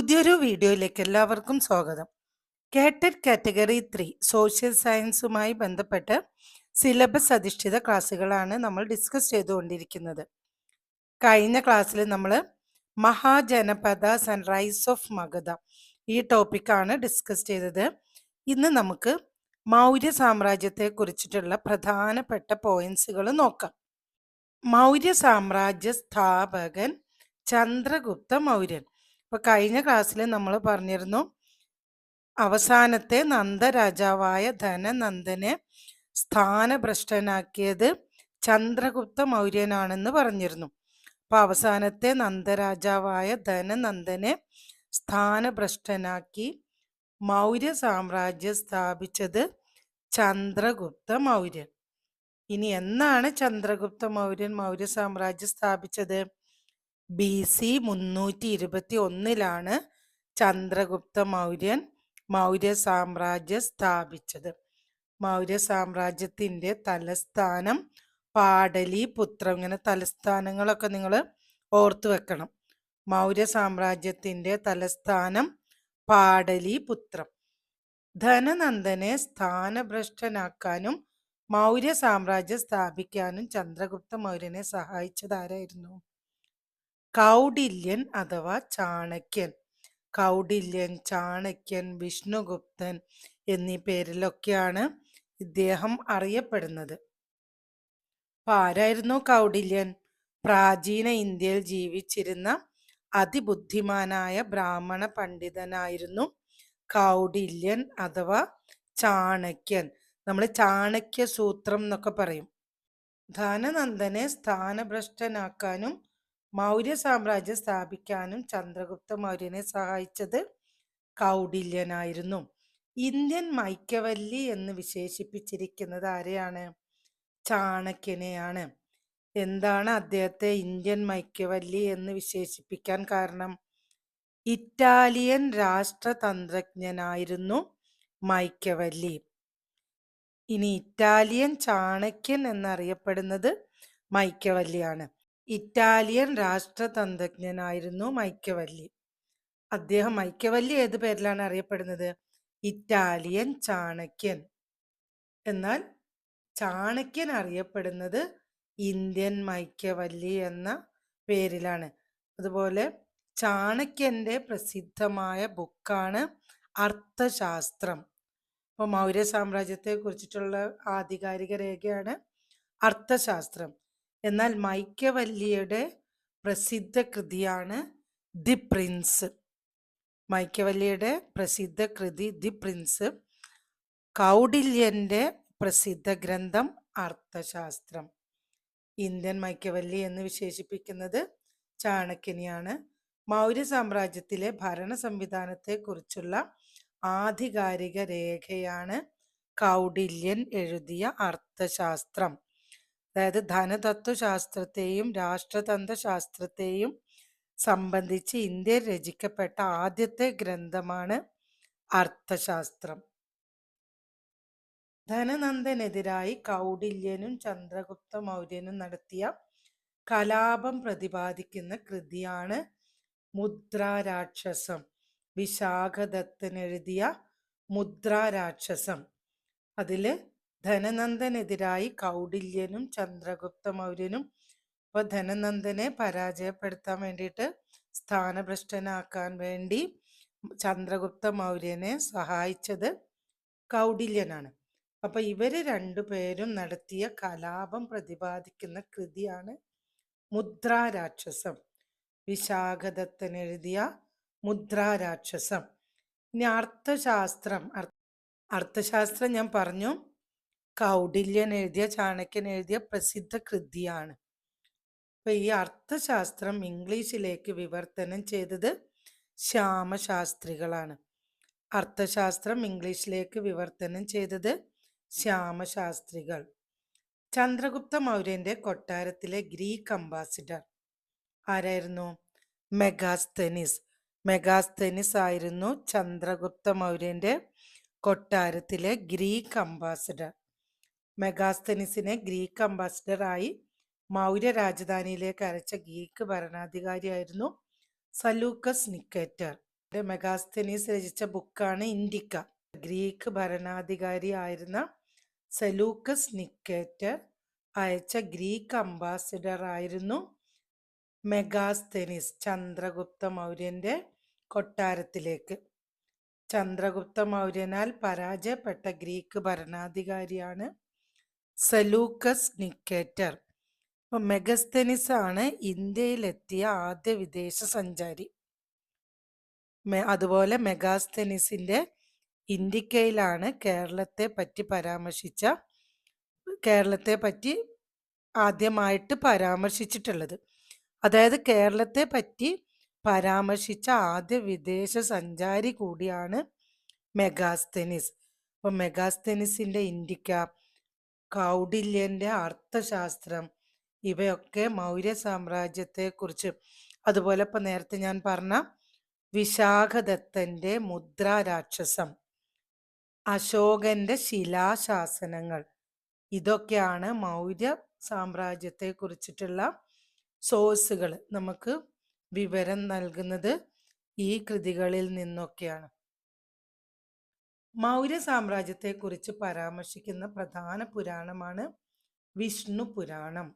പുതിയൊരു വീഡിയോയിലേക്ക് എല്ലാവർക്കും സ്വാഗതം. കേട്ടഡ് കാറ്റഗറി ത്രീ സോഷ്യൽ സയൻസുമായി ബന്ധപ്പെട്ട് സിലബസ് അധിഷ്ഠിത ക്ലാസ്സുകളാണ് നമ്മൾ ഡിസ്കസ് ചെയ്തുകൊണ്ടിരിക്കുന്നത്. കഴിഞ്ഞ ക്ലാസ്സിൽ നമ്മൾ മഹാജനപദ സൺറൈസ് ഓഫ് മഗധ ഈ ടോപ്പിക്കാണ് ഡിസ്കസ് ചെയ്തത്. ഇന്ന് നമുക്ക് മൗര്യ സാമ്രാജ്യത്തെ കുറിച്ചിട്ടുള്ള പ്രധാനപ്പെട്ട പോയിന്റ്സുകൾ നോക്കാം. മൗര്യ സാമ്രാജ്യ സ്ഥാപകൻ ചന്ദ്രഗുപ്ത മൗര്യൻ. ഇപ്പൊ കഴിഞ്ഞ ക്ലാസ്സിൽ നമ്മൾ പറഞ്ഞിരുന്നു അവസാനത്തെ നന്ദരാജാവായ ധനനന്ദനെ സ്ഥാനഭ്രഷ്ടനാക്കിയത് ചന്ദ്രഗുപ്ത മൗര്യനാണെന്ന് പറഞ്ഞിരുന്നു. അപ്പൊ അവസാനത്തെ നന്ദരാജാവായ ധനനന്ദനെ സ്ഥാനഭ്രഷ്ടനാക്കി മൗര്യ സാമ്രാജ്യം സ്ഥാപിച്ചത് ചന്ദ്രഗുപ്ത മൗര്യൻ. ഇനി എന്നാണ് ചന്ദ്രഗുപ്ത മൗര്യൻ മൗര്യ സാമ്രാജ്യം സ്ഥാപിച്ചത്? ബി സി മുന്നൂറ്റി ഇരുപത്തി ഒന്നിലാണ് ചന്ദ്രഗുപ്ത മൗര്യൻ മൗര്യ സാമ്രാജ്യം സ്ഥാപിച്ചത്. മൗര്യ സാമ്രാജ്യത്തിന്റെ തലസ്ഥാനം പാടലിപുത്രം ഇങ്ങനെ തലസ്ഥാനങ്ങളൊക്കെ നിങ്ങൾ ഓർത്തു വെക്കണം. മൗര്യ സാമ്രാജ്യത്തിന്റെ തലസ്ഥാനം പാടലിപുത്രം ധനനന്ദനെ സ്ഥാനഭ്രഷ്ടനാക്കാനും മൗര്യ സാമ്രാജ്യം സ്ഥാപിക്കാനും ചന്ദ്രഗുപ്ത മൗര്യനെ സഹായിച്ചത് ആരായിരുന്നു? കൗഡില്യൻ അഥവാ ചാണക്യൻ. കൗഡില്യൻ ചാണക്യൻ വിഷ്ണുഗുപ്തൻ എന്നീ പേരിലൊക്കെയാണ് ഇദ്ദേഹം അറിയപ്പെടുന്നത്. അപ്പൊ ആരായിരുന്നു കൗഡില്യൻ പ്രാചീന ഇന്ത്യയിൽ ജീവിച്ചിരുന്ന അതിബുദ്ധിമാനായ ബ്രാഹ്മണ പണ്ഡിതനായിരുന്നു കൗഡില്യൻ അഥവാ ചാണക്യൻ. നമ്മൾ ചാണക്യ സൂത്രം എന്നൊക്കെ പറയും. ധനനന്ദനെ സ്ഥാനഭ്രഷ്ടനാക്കാനും മൗര്യ സാമ്രാജ്യം സ്ഥാപിക്കാനും ചന്ദ്രഗുപ്ത മൗര്യനെ സഹായിച്ചത് കൗടില്യനായിരുന്നു. ഇന്ത്യൻ മൈക്കവല്ലി എന്ന് വിശേഷിപ്പിച്ചിരിക്കുന്നത് ആരെയാണ്? ചാണക്യനെയാണ്. എന്താണ് അദ്ദേഹത്തെ ഇന്ത്യൻ മൈക്കവല്ലി എന്ന് വിശേഷിപ്പിക്കാൻ കാരണം? ഇറ്റാലിയൻ രാഷ്ട്രതന്ത്രജ്ഞനായിരുന്നു മൈക്കവല്ലി. ഇനി ഇറ്റാലിയൻ ചാണക്യൻ എന്നറിയപ്പെടുന്നത് മൈക്കവല്ലിയാണ്. ഇറ്റാലിയൻ രാഷ്ട്രതന്ത്രജ്ഞനായിരുന്നു മൈക്കവല്ലി. അദ്ദേഹം മൈക്കവല്ലി ഏത് പേരിലാണ് അറിയപ്പെടുന്നത്? ഇറ്റാലിയൻ ചാണക്യൻ. എന്നാൽ ചാണക്യൻ അറിയപ്പെടുന്നത് ഇന്ത്യൻ മൈക്കവല്ലി എന്ന പേരിലാണ്. അതുപോലെ ചാണക്യന്റെ പ്രസിദ്ധമായ ബുക്കാണ് അർത്ഥശാസ്ത്രം. അപ്പോൾ മൗര്യ സാമ്രാജ്യത്തെ കുറിച്ചിട്ടുള്ള ആധികാരിക രേഖയാണ് അർത്ഥശാസ്ത്രം. എന്നാൽ മൈക്കവല്ലിയുടെ പ്രസിദ്ധ കൃതിയാണ് ദി പ്രിൻസ്. മൈക്കവല്ലിയുടെ പ്രസിദ്ധ കൃതി ദി പ്രിൻസ് കൗഡില്യന്റെ പ്രസിദ്ധ ഗ്രന്ഥം അർത്ഥശാസ്ത്രം. ഇന്ത്യൻ മൈക്കവല്ലി എന്ന് വിശേഷിപ്പിക്കുന്നത് ചാണക്യനെയാണ്. മൗര്യ സാമ്രാജ്യത്തിലെ ഭരണ സംവിധാനത്തെ കുറിച്ചുള്ള ആധികാരിക രേഖയാണ് കൗഡില്യൻ എഴുതിയ അർത്ഥശാസ്ത്രം. അതായത് ധനതത്വശാസ്ത്രത്തെയും രാഷ്ട്രതന്ത്ര ശാസ്ത്രത്തെയും സംബന്ധിച്ച് ഇന്ത്യയിൽ രചിക്കപ്പെട്ട ആദ്യത്തെ ഗ്രന്ഥമാണ് അർത്ഥശാസ്ത്രം. ധനനന്ദനെതിരായി കൗടില്യനും ചന്ദ്രഗുപ്ത മൗര്യനും നടത്തിയ കലാപം പ്രതിപാദിക്കുന്ന കൃതിയാണ് മുദ്രാരാക്ഷസം. വിശാഖദത്തൻ എഴുതിയ മുദ്രാരാക്ഷസം. അതിൽ ധനനന്ദനെതിരായി കൗടില്യനും ചന്ദ്രഗുപ്ത മൗര്യനും ഇപ്പൊ ധനനന്ദനെ പരാജയപ്പെടുത്താൻ വേണ്ടിയിട്ട് സ്ഥാനഭ്രഷ്ടനാക്കാൻ വേണ്ടി ചന്ദ്രഗുപ്ത മൗര്യനെ സഹായിച്ചത് കൗടില്യനാണ്. അപ്പൊ ഇവർ രണ്ടുപേരും നടത്തിയ കലാപം പ്രതിപാദിക്കുന്ന കൃതിയാണ് മുദ്രാരാക്ഷസം. വിശാഖദത്തൻ എഴുതിയ മുദ്രാരാക്ഷസം. ഇനി അർത്ഥശാസ്ത്രം അർത്ഥശാസ്ത്രം ഞാൻ പറഞ്ഞു. കൗഡില്യൻ എഴുതിയ ചാണക്യൻ എഴുതിയ പ്രസിദ്ധ കൃതിയാണ്. അപ്പൊ ഈ അർത്ഥശാസ്ത്രം ഇംഗ്ലീഷിലേക്ക് വിവർത്തനം ചെയ്തത് ശ്യാമശാസ്ത്രികളാണ്. അർത്ഥശാസ്ത്രം ഇംഗ്ലീഷിലേക്ക് വിവർത്തനം ചെയ്തത് ശ്യാമശാസ്ത്രികൾ. ചന്ദ്രഗുപ്ത മൗര്യന്റെ കൊട്ടാരത്തിലെ ഗ്രീക്ക് അംബാസിഡർ ആരായിരുന്നു? മെഗാസ്തനിസ്. മെഗാസ്തനിസ് ആയിരുന്നു ചന്ദ്രഗുപ്ത മൗര്യന്റെ കൊട്ടാരത്തിലെ ഗ്രീക്ക് അംബാസിഡർ. മെഗാസ്തനിസിനെ ഗ്രീക്ക് അംബാസിഡർ ആയി മൗര്യ രാജധാനിയിലേക്ക് അയച്ച ഗ്രീക്ക് ഭരണാധികാരിയായിരുന്നു സലൂക്കസ് നിക്കേറ്റർ. മെഗാസ്തനീസ് രചിച്ച ബുക്കാണ് ഇൻഡിക്ക ഗ്രീക്ക് ഭരണാധികാരി ആയിരുന്ന സെലൂക്കസ് നിക്കേറ്റർ അയച്ച ഗ്രീക്ക് അംബാസിഡർ ആയിരുന്നു മെഗാസ്തനീസ് ചന്ദ്രഗുപ്ത മൗര്യന്റെ കൊട്ടാരത്തിലേക്ക്. ചന്ദ്രഗുപ്ത മൗര്യനാൽ പരാജയപ്പെട്ട ഗ്രീക്ക് ഭരണാധികാരിയാണ് സെലൂക്കസ് നിക്കേറ്റർ. അപ്പം മെഗസ്തനിസ് ആണ് ഇന്ത്യയിലെത്തിയ ആദ്യ വിദേശ സഞ്ചാരി. അതുപോലെ മെഗാസ്തനിസിന്റെ ഇന്ത്യക്കയിലാണ് കേരളത്തെ പറ്റി പരാമർശിച്ച കേരളത്തെ പറ്റി ആദ്യമായിട്ട് പരാമർശിച്ചിട്ടുള്ളത്. അതായത് കേരളത്തെ പറ്റി പരാമർശിച്ച ആദ്യ വിദേശ സഞ്ചാരി കൂടിയാണ് മെഗാസ്തനിസ്. അപ്പോൾ മെഗാസ്തനിസിന്റെ ഇന്ത്യക്ക കൗഡില്യന്റെ അർത്ഥശാസ്ത്രം ഇവയൊക്കെ മൗര്യ സാമ്രാജ്യത്തെക്കുറിച്ച് അതുപോലെ ഇപ്പം നേരത്തെ ഞാൻ പറഞ്ഞ വിശാഖദത്തന്റെ മുദ്രാരാക്ഷസം അശോകന്റെ ശിലാശാസനങ്ങൾ ഇതൊക്കെയാണ് മൗര്യ സാമ്രാജ്യത്തെ കുറിച്ചിട്ടുള്ള സോഴ്സുകൾ നമുക്ക് വിവരം നൽകുന്നത് ഈ കൃതികളിൽ നിന്നൊക്കെയാണ്. മൗര്യ സാമ്രാജ്യത്തെക്കുറിച്ച് പരാമർശിക്കുന്ന പ്രധാന പുരാണമാണ് വിഷ്ണു പുരാണം.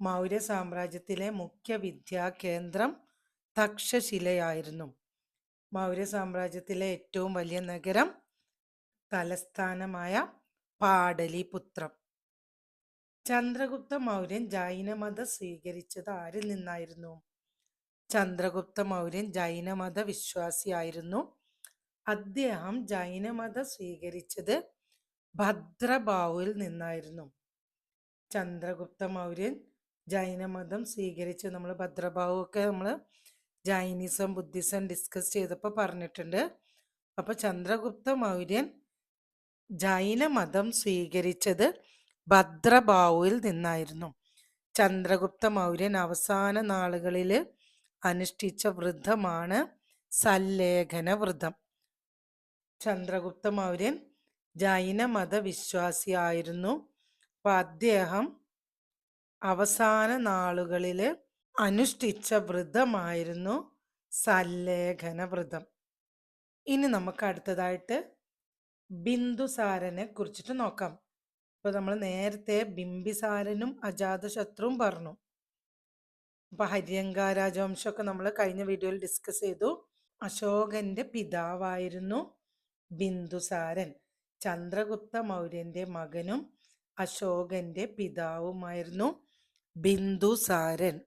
മൗര്യ സാമ്രാജ്യത്തിലെ മുഖ്യ വിദ്യാകേന്ദ്രം തക്ഷശിലയായിരുന്നു. മൗര്യ സാമ്രാജ്യത്തിലെ ഏറ്റവും വലിയ നഗരം തലസ്ഥാനമായ പാടലിപുത്രം. ചന്ദ്രഗുപ്ത മൗര്യൻ ജൈനമത സ്വീകരിച്ചത് ആരിൽ നിന്നായിരുന്നു? ചന്ദ്രഗുപ്ത മൗര്യൻ ജൈനമത വിശ്വാസിയായിരുന്നു. അദ്ദേഹം ജൈനമതം സ്വീകരിച്ചത് ഭദ്രബാവുവിൽ നിന്നായിരുന്നു. ചന്ദ്രഗുപ്ത മൗര്യൻ ജൈനമതം സ്വീകരിച്ച് നമ്മൾ ഭദ്രബാഹു ഒക്കെ നമ്മൾ ജൈനിസം ബുദ്ധിസം ഡിസ്കസ് ചെയ്തപ്പോൾ പറഞ്ഞിട്ടുണ്ട്. അപ്പോൾ ചന്ദ്രഗുപ്ത മൗര്യൻ ജൈനമതം സ്വീകരിച്ചത് ഭദ്രഭാവുവിൽ നിന്നായിരുന്നു. ചന്ദ്രഗുപ്ത മൗര്യൻ അവസാന നാളുകളിൽ അനുഷ്ഠിച്ച വ്രതമാണ് സല്ലേഖന വ്രതം ചന്ദ്രഗുപ്ത മൗര്യൻ ജൈന മതവിശ്വാസിയായിരുന്നു. അപ്പൊ അദ്ദേഹം അവസാന നാളുകളിൽ അനുഷ്ഠിച്ച വ്രതമായിരുന്നു സല്ലേഖന വ്രതം. ഇനി നമുക്ക് അടുത്തതായിട്ട് ബിന്ദുസാരനെ കുറിച്ചിട്ട് നോക്കാം. ഇപ്പൊ നമ്മൾ നേരത്തെ ബിംബിസാരനും അജാതശത്രുവും പറഞ്ഞു. അപ്പൊ ഹര്യങ്ക രാജവംശമൊക്കെ നമ്മൾ കഴിഞ്ഞ വീഡിയോയിൽ ഡിസ്കസ് ചെയ്തു. അശോകന്റെ പിതാവായിരുന്നു. ബിന്ദുസാരൻ. ചന്ദ്രഗുപ്ത മൗര്യന്റെ മകനും അശോകന്റെ പിതാവുമായിരുന്നു ബിന്ദുസാരൻ.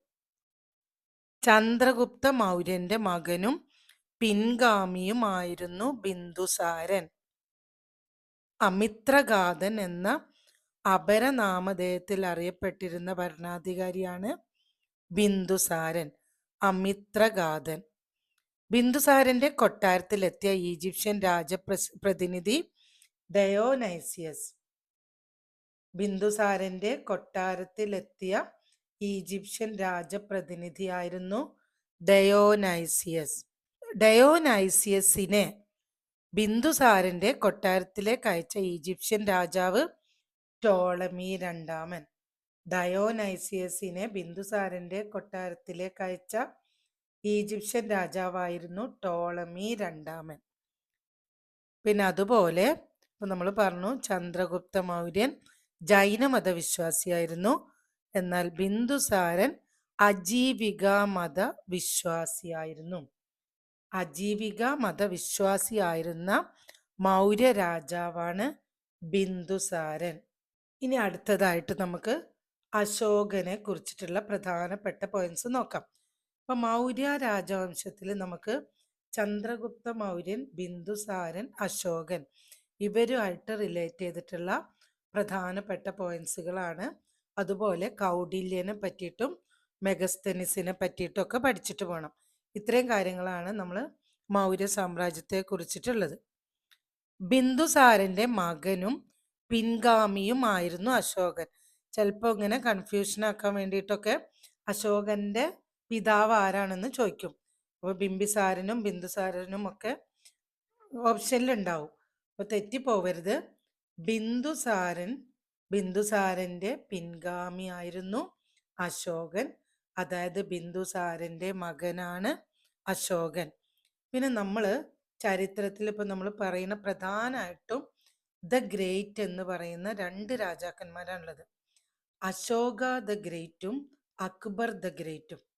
ചന്ദ്രഗുപ്ത മൗര്യന്റെ മകനും പിൻഗാമിയുമായിരുന്നു ബിന്ദുസാരൻ. അമിത്രഗാഥൻ എന്ന അപരനാമധേയത്തിൽ അറിയപ്പെട്ടിരുന്ന ഭരണാധികാരിയാണ് ബിന്ദുസാരൻ. അമിത്രഗാഥൻ. ബിന്ദുസാരന്റെ കൊട്ടാരത്തിലെത്തിയ ഈജിപ്ഷ്യൻ രാജപ്രതിനിധി ഡയോനൈസിയസ് ബിന്ദുസാരന്റെ കൊട്ടാരത്തിലെത്തിയ ഈജിപ്ഷ്യൻ രാജപ്രതിനിധിയായിരുന്നു ഡയോനൈസിയസ് ഡയോനൈസിയസിനെ ബിന്ദുസാരന്റെ കൊട്ടാരത്തിലേക്ക് അയച്ച ഈജിപ്ഷ്യൻ രാജാവ് ടോളമി രണ്ടാമൻ. ഡയോനൈസിയസിനെ ബിന്ദുസാരന്റെ കൊട്ടാരത്തിലേക്ക് അയച്ച ഈജിപ്ഷ്യൻ രാജാവായിരുന്നു ടോളമി രണ്ടാമൻ. പിന്നെ അതുപോലെ നമ്മൾ പറഞ്ഞു ചന്ദ്രഗുപ്ത മൗര്യൻ ജൈന മതവിശ്വാസിയായിരുന്നു. എന്നാൽ ബിന്ദുസാരൻ അജീവിക മത വിശ്വാസിയായിരുന്നു അജീവിക മതവിശ്വാസിയായിരുന്ന മൗര്യ രാജാവാണ് ബിന്ദുസാരൻ. ഇനി അടുത്തതായിട്ട് നമുക്ക് അശോകനെ കുറിച്ചിട്ടുള്ള പ്രധാനപ്പെട്ട പോയിന്റ്സ് നോക്കാം. അപ്പൊ മൗര്യ രാജവംശത്തിൽ നമുക്ക് ചന്ദ്രഗുപ്ത മൗര്യൻ ബിന്ദുസാരൻ അശോകൻ ഇവരുമായിട്ട് റിലേറ്റ് ചെയ്തിട്ടുള്ള പ്രധാനപ്പെട്ട പോയിന്റ്സുകളാണ് അതുപോലെ കൗഡില്യനെ പറ്റിയിട്ടും മെഗസ്തനിസിനെ പറ്റിയിട്ടും ഒക്കെ പഠിച്ചിട്ട് പോകണം ഇത്രയും കാര്യങ്ങളാണ് നമ്മൾ മൗര്യ സാമ്രാജ്യത്തെ കുറിച്ചിട്ടുള്ളത്. ബിന്ദുസാരന്റെ മകനും പിൻഗാമിയുമായിരുന്നു അശോകൻ. ചിലപ്പോൾ ഇങ്ങനെ കൺഫ്യൂഷൻ ആക്കാൻ വേണ്ടിയിട്ടൊക്കെ അശോകന്റെ പിതാവ് ആരാണെന്ന് ചോദിക്കും. അപ്പോൾ ബിംബിസാരനും ബിന്ദുസാരനും ഒക്കെ ഓപ്ഷനിൽ ഉണ്ടാവും. അപ്പോൾ തെറ്റിപ്പോവരുത്. ബിന്ദുസാരൻ ബിന്ദുസാരന്റെ പിൻഗാമിയായിരുന്നു അശോകൻ. അതായത് ബിന്ദുസാരന്റെ മകനാണ് അശോകൻ. പിന്നെ നമ്മൾ ചരിത്രത്തിൽ ഇപ്പം നമ്മൾ പറയുന്ന പ്രധാനമായിട്ടും ദ ഗ്രേറ്റ് എന്ന് പറയുന്ന രണ്ട് രാജാക്കന്മാരാണുള്ളത്. അശോക ദ ഗ്രേറ്റും അക്ബർ ദ ഗ്രേറ്റും.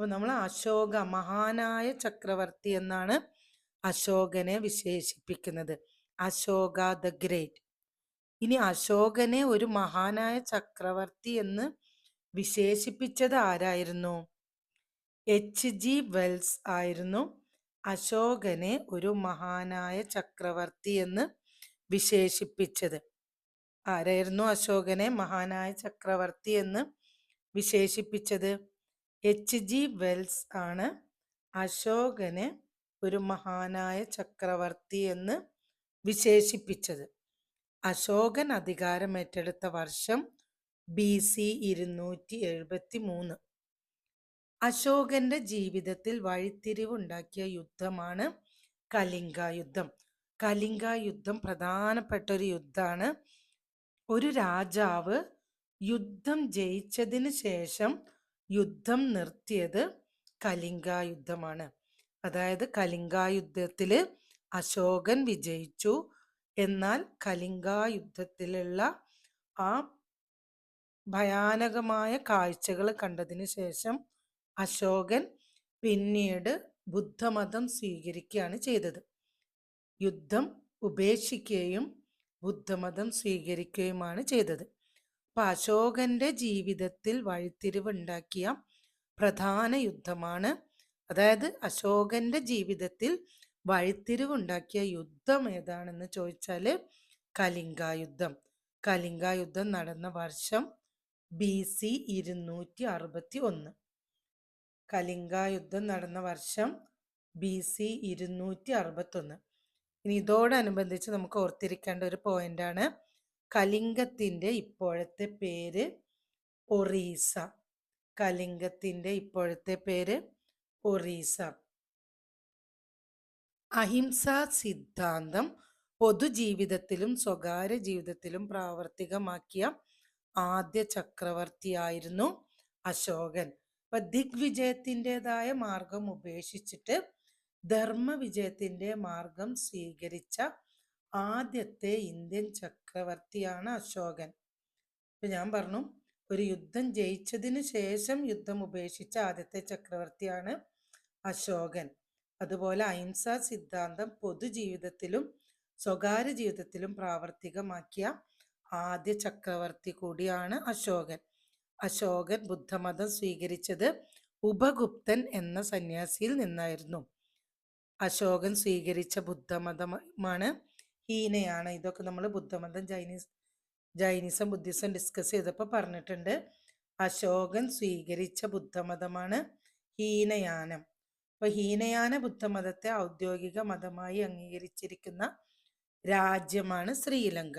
അപ്പോൾ നമ്മൾ അശോക മഹാനായ ചക്രവർത്തി എന്നാണ് അശോകനെ വിശേഷിപ്പിക്കുന്നത്. Ashoka the great. ഇനി അശോകനെ ഒരു മഹാനായ ചക്രവർത്തി എന്ന് വിശേഷിപ്പിച്ചത് ആരായിരുന്നു? എച്ച് ജി വെൽസ് ആയിരുന്നു. അശോകനെ ഒരു മഹാനായ ചക്രവർത്തി എന്ന് വിശേഷിപ്പിച്ചത്. ആരായിരുന്നു അശോകനെ മഹാനായ ചക്രവർത്തി എന്ന് വിശേഷിപ്പിച്ചത്? എച്ച് ജി വെൽസ് ആണ് അശോകനെ ഒരു മഹാനായ ചക്രവർത്തി എന്ന് വിശേഷിപ്പിച്ചത്. അശോകൻ അധികാരമേറ്റെടുത്ത വർഷം ബി സി ഇരുന്നൂറ്റി എഴുപത്തി മൂന്ന് അശോകന്റെ ജീവിതത്തിൽ വഴിത്തിരിവുണ്ടാക്കിയ യുദ്ധമാണ് കലിംഗ യുദ്ധം. കലിംഗ യുദ്ധം പ്രധാനപ്പെട്ട ഒരു യുദ്ധമാണ്. ഒരു രാജാവ് യുദ്ധം ജയിച്ചതിന് ശേഷം യുദ്ധം നിർത്തിയത് കലിംഗായുദ്ധമാണ്. അതായത് കലിംഗ യുദ്ധത്തിൽ അശോകൻ വിജയിച്ചു. എന്നാൽ കലിംഗ യുദ്ധത്തിലുള്ള ആ ഭയാനകമായ കാഴ്ചകൾ കണ്ടതിന് ശേഷം അശോകൻ പിന്നീട് ബുദ്ധമതം സ്വീകരിക്കുകയാണ് ചെയ്തത്. യുദ്ധം ഉപേക്ഷിക്കുകയും ബുദ്ധമതം സ്വീകരിക്കുകയുമാണ് ചെയ്തത്. അപ്പൊ അശോകന്റെ ജീവിതത്തിൽ വഴിത്തിരിവുണ്ടാക്കിയ പ്രധാന യുദ്ധമാണ്. അതായത് അശോകന്റെ ജീവിതത്തിൽ വഴിത്തിരിവുണ്ടാക്കിയ യുദ്ധം ഏതാണെന്ന് ചോദിച്ചാൽ കലിംഗ യുദ്ധം കലിംഗ യുദ്ധം നടന്ന വർഷം ബി സി ഇരുന്നൂറ്റി അറുപത്തി ഒന്ന് കലിംഗ യുദ്ധം നടന്ന വർഷം ബി സി ഇരുന്നൂറ്റി അറുപത്തൊന്ന് ഇനി ഇതോടനുബന്ധിച്ച് നമുക്ക് ഓർത്തിരിക്കേണ്ട ഒരു പോയിന്റാണ് കലിംഗത്തിന്റെ ഇപ്പോഴത്തെ പേര് ഒറീസ. കലിംഗത്തിന്റെ ഇപ്പോഴത്തെ പേര് ഒറീസ. അഹിംസാ സിദ്ധാന്തം പൊതുജീവിതത്തിലും സ്വകാര്യ ജീവിതത്തിലും പ്രാവർത്തികമാക്കിയ ആദ്യ ചക്രവർത്തിയായിരുന്നു അശോകൻ. അപ്പൊ ദിഗ്വിജയത്തിന്റെതായ മാർഗം ഉപേക്ഷിച്ചിട്ട് ധർമ്മവിജയത്തിന്റെ മാർഗം സ്വീകരിച്ച ആദ്യത്തെ ഇന്ത്യൻ ചക്രവർത്തിയാണ് അശോകൻ. ഇപ്പൊ ഞാൻ പറഞ്ഞു ഒരു യുദ്ധം ജയിച്ചതിന് ശേഷം യുദ്ധം ഉപേക്ഷിച്ച ആദ്യത്തെ ചക്രവർത്തിയാണ് അശോകൻ. അതുപോലെ അഹിംസ സിദ്ധാന്തം പൊതുജീവിതത്തിലും സ്വകാര്യ ജീവിതത്തിലും പ്രാവർത്തികമാക്കിയ ആദ്യ ചക്രവർത്തി കൂടിയാണ് അശോകൻ. അശോകൻ ബുദ്ധമതം സ്വീകരിച്ചത് ഉപഗുപ്തൻ എന്ന സന്യാസിയിൽ നിന്നായിരുന്നു. അശോകൻ സ്വീകരിച്ച ബുദ്ധമതമാണ് ഹീനയാണ്. ഇതൊക്കെ നമ്മൾ ബുദ്ധമതം ജൈനീസ് ജൈനിസം ബുദ്ധിസം ഡിസ്കസ് ചെയ്തപ്പോൾ പറഞ്ഞിട്ടുണ്ട്. അശോകൻ സ്വീകരിച്ച ബുദ്ധമതമാണ് ഹീനയാനം. അപ്പോൾ ഹീനയാന ബുദ്ധമതത്തെ ഔദ്യോഗിക മതമായി അംഗീകരിച്ചിരിക്കുന്ന രാജ്യമാണ് ശ്രീലങ്ക.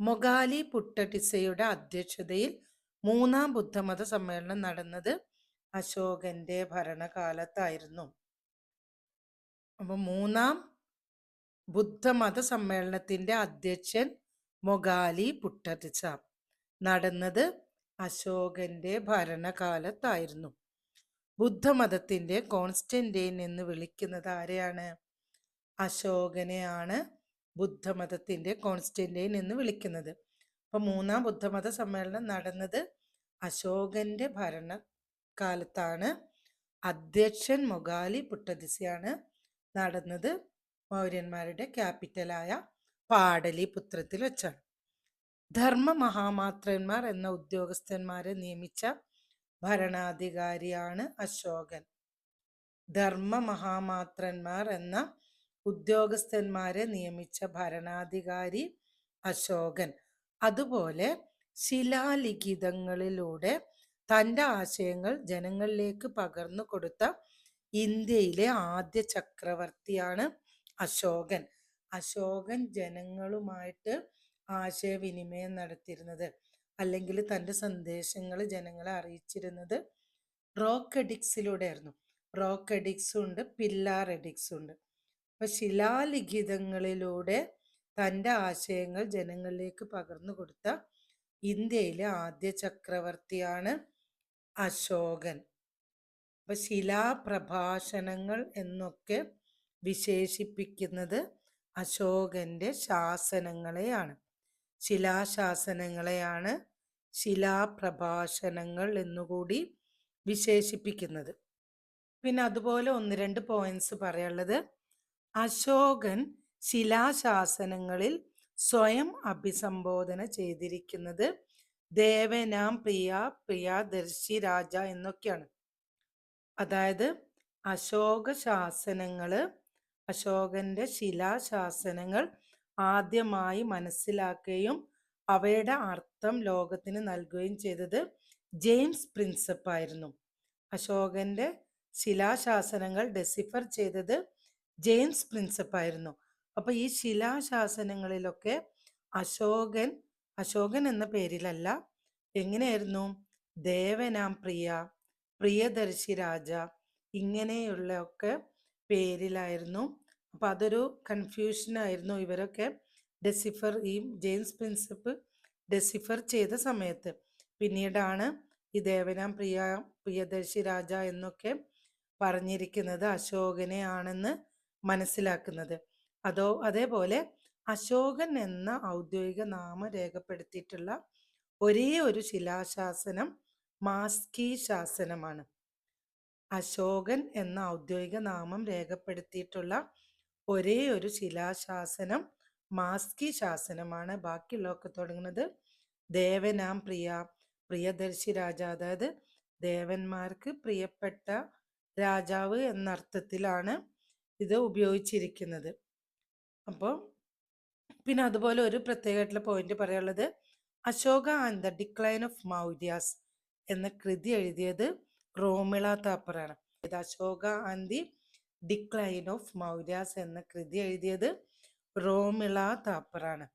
മൊഗാലി പുട്ടടിസയുടെ അധ്യക്ഷതയിൽ മൂന്നാം ബുദ്ധമത സമ്മേളനം നടന്നത് അശോകന്റെ ഭരണകാലത്തായിരുന്നു. അപ്പൊ മൂന്നാം ബുദ്ധമത സമ്മേളനത്തിന്റെ അധ്യക്ഷൻ മൊഗാലി പുട്ടട്ടിസ നടന്നത് അശോകന്റെ ഭരണകാലത്തായിരുന്നു. ബുദ്ധമതത്തിന്റെ കോൺസ്റ്റന്റൈൻ എന്ന് വിളിക്കുന്നത് ആരെയാണ്? അശോകനെയാണ് ബുദ്ധമതത്തിന്റെ കോൺസ്റ്റന്റൈൻ എന്ന് വിളിക്കുന്നത്. അപ്പൊ മൂന്നാം ബുദ്ധമത സമ്മേളനം നടന്നത് അശോകന്റെ ഭരണകാലത്താണ്. അധ്യക്ഷൻ മൊഗാലി പുട്ടദിസയാണ് നടന്നത് മൗര്യന്മാരുടെ ക്യാപിറ്റലായ പാടലിപുത്രത്തിൽ വെച്ചാണ് ധർമ്മ മഹാമാത്രന്മാർ എന്ന ഉദ്യോഗസ്ഥന്മാരെ നിയമിച്ച ഭരണാധികാരിയാണ് അശോകൻ. ധർമ്മ മഹാമാത്രന്മാർ എന്ന ഉദ്യോഗസ്ഥന്മാരെ നിയമിച്ച ഭരണാധികാരി അശോകൻ. അതുപോലെ ശിലാലിഖിതങ്ങളിലൂടെ തന്റെ ആശയങ്ങൾ ജനങ്ങളിലേക്ക് പകർന്നു കൊടുത്ത ഇന്ത്യയിലെ ആദ്യ ചക്രവർത്തിയാണ് അശോകൻ. അശോകൻ ജനങ്ങളുമായിട്ട് ആശയവിനിമയം നടത്തിയിരുന്നത് അല്ലെങ്കിൽ തന്റെ സന്ദേശങ്ങൾ ജനങ്ങളെ അറിയിച്ചിരുന്നത് റോക്ക് എഡിക്സിലൂടെ ആയിരുന്നു റോക്ക് എഡിക്സും ഉണ്ട് പില്ലാർ എഡിക്സും ഉണ്ട്. അപ്പൊ ശിലാലിഖിതങ്ങളിലൂടെ തന്റെ ആശയങ്ങൾ ജനങ്ങളിലേക്ക് പകർന്നു കൊടുത്ത ഇന്ത്യയിലെ ആദ്യ ചക്രവർത്തിയാണ് അശോകൻ. അപ്പൊ ശിലാപ്രഭാഷണങ്ങൾ എന്നൊക്കെ വിശേഷിപ്പിക്കുന്നത് അശോകന്റെ ശാസനങ്ങളെയാണ്. ശിലാശാസനങ്ങളെയാണ് ശിലാപ്രഭാഷണങ്ങൾ എന്നുകൂടി വിശേഷിപ്പിക്കുന്നത്. പിന്നെ അതുപോലെ ഒന്ന് രണ്ട് പോയിന്റ്സ് പറയാനുള്ളത്. അശോകൻ ശിലാശാസനങ്ങളിൽ സ്വയം അഭിസംബോധന ചെയ്തിരിക്കുന്നത് ദേവനാം പ്രിയ പ്രിയ ദർശി രാജ എന്നൊക്കെയാണ്. അതായത് അശോക ശാസനങ്ങൾ അശോകന്റെ ശിലാശാസനങ്ങൾ ആദ്യമായി മനസ്സിലാക്കുകയും അവയുടെ അർത്ഥം ലോകത്തിന് നൽകുകയും ചെയ്തത് ജെയിംസ് പ്രിൻസപ്പ് ആയിരുന്നു. അശോകന്റെ ശിലാശാസനങ്ങൾ ഡെസിഫർ ചെയ്തത് ജെയിംസ് പ്രിൻസപ്പ് ആയിരുന്നു. അപ്പൊ ഈ ശിലാശാസനങ്ങളിലൊക്കെ അശോകൻ അശോകൻ എന്ന പേരിലല്ല എങ്ങനെയായിരുന്നു? ദേവനാം പ്രിയ പ്രിയദർശി രാജ ഇങ്ങനെയുള്ള ഒക്കെ പേരിലായിരുന്നു. അപ്പോൾ അതൊരു കൺഫ്യൂഷനായിരുന്നു ഇവരൊക്കെ ഡെസിഫർ ഈ ജെയിംസ് പ്രിൻസിപ്പ് ഡെസിഫർ ചെയ്ത സമയത്ത്. പിന്നീടാണ് ഈ ദേവനാം പ്രിയ പ്രിയദർശി രാജ എന്നൊക്കെ പറഞ്ഞിരിക്കുന്നത് അശോകനെ ആണെന്ന് മനസ്സിലാക്കുന്നത്. അതോ അതേപോലെ അശോകൻ എന്ന ഔദ്യോഗിക നാമം രേഖപ്പെടുത്തിയിട്ടുള്ള ഒരേ ഒരു ശിലാശാസനം മാസ്കി ശാസനമാണ്. അശോകൻ എന്ന ഔദ്യോഗിക നാമം രേഖപ്പെടുത്തിയിട്ടുള്ള ഒരേ ഒരു ശിലാശാസനം മാസ്കി ശാസനമാണ്. ബാക്കിയുള്ളതൊക്കെ തുടങ്ങുന്നത് ദേവനാം പ്രിയ പ്രിയദർശി രാജ. അതായത് ദേവന്മാർക്ക് പ്രിയപ്പെട്ട രാജാവ് എന്ന അർത്ഥത്തിലാണ് ഇത് ഉപയോഗിച്ചിരിക്കുന്നത്. അപ്പോൾ പിന്നെ അതുപോലെ ഒരു പ്രത്യേകമായിട്ടുള്ള പോയിന്റ് പറയാനുള്ളത് Ashoka and the decline of Mauryas എന്ന കൃതി എഴുതിയത് Romila താപ്പറാണ് Ashoka and the decline of Mauryas എന്ന കൃതി എഴുതിയത് റോമിള താപ്പറാണ്.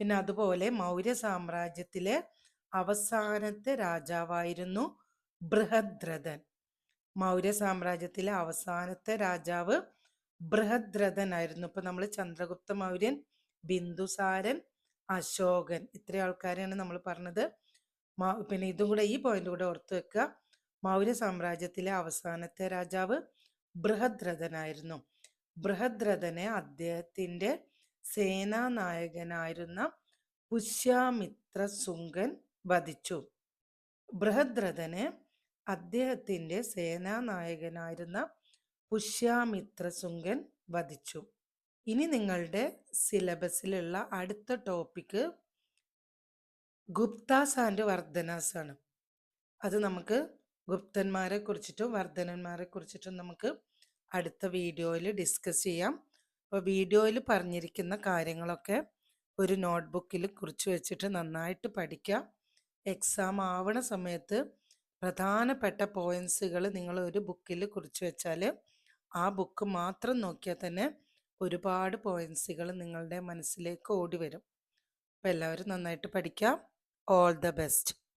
പിന്നെ അതുപോലെ മൗര്യ സാമ്രാജ്യത്തിലെ അവസാനത്തെ രാജാവായിരുന്നു ബൃഹദ്രഥൻ. മൗര്യ സാമ്രാജ്യത്തിലെ അവസാനത്തെ രാജാവ് ബൃഹദ്രഥൻ ആയിരുന്നു ഇപ്പൊ നമ്മൾ ചന്ദ്രഗുപ്ത മൗര്യൻ ബിന്ദുസാരൻ അശോകൻ ഇത്രയും ആൾക്കാരെയാണ് നമ്മൾ പറഞ്ഞത്. പിന്നെ ഇതും കൂടെ ഈ പോയിന്റ് കൂടെ ഓർത്തു വെക്കുക മൗര്യ സാമ്രാജ്യത്തിലെ അവസാനത്തെ രാജാവ് ബൃഹദ്രഥനായിരുന്നു. ബൃഹദ്രഥനെ അദ്ദേഹത്തിന്റെ സേനാനായകനായിരുന്ന പുഷ്യാമിത്ര സുങ്കൻ വധിച്ചു. ബൃഹദ്രഥനെ അദ്ദേഹത്തിന്റെ സേനാനായകനായിരുന്ന പുഷ്യാമിത്ര സുങ്കൻ വധിച്ചു. ഇനി നിങ്ങളുടെ സിലബസിലുള്ള അടുത്ത ടോപ്പിക്ക് ഗുപ്താസ് ആൻഡ് വർദ്ധനാസ് ആണ് അത് നമുക്ക് ഗുപ്തന്മാരെ കുറിച്ചിട്ടും വർദ്ധനന്മാരെ കുറിച്ചിട്ടും നമുക്ക് അടുത്ത വീഡിയോയിൽ ഡിസ്കസ് ചെയ്യാം. അപ്പോൾ വീഡിയോയിൽ പറഞ്ഞിരിക്കുന്ന കാര്യങ്ങളൊക്കെ ഒരു നോട്ട്ബുക്കിൽ കുറിച്ച് വെച്ചിട്ട് നന്നായിട്ട് പഠിക്കാം എക്സാം ആവണ സമയത്ത് പ്രധാനപ്പെട്ട പോയിന്റ്സുകൾ നിങ്ങൾ ഒരു ബുക്കിൽ കുറിച്ച് വെച്ചാൽ ആ ബുക്ക് മാത്രം നോക്കിയാൽ തന്നെ ഒരുപാട് പോയിന്റ്സുകൾ നിങ്ങളുടെ മനസ്സിലേക്ക് ഓടി വരും അപ്പോൾ എല്ലാവരും നന്നായിട്ട് പഠിക്കാം ഓൾ ദ ബെസ്റ്റ്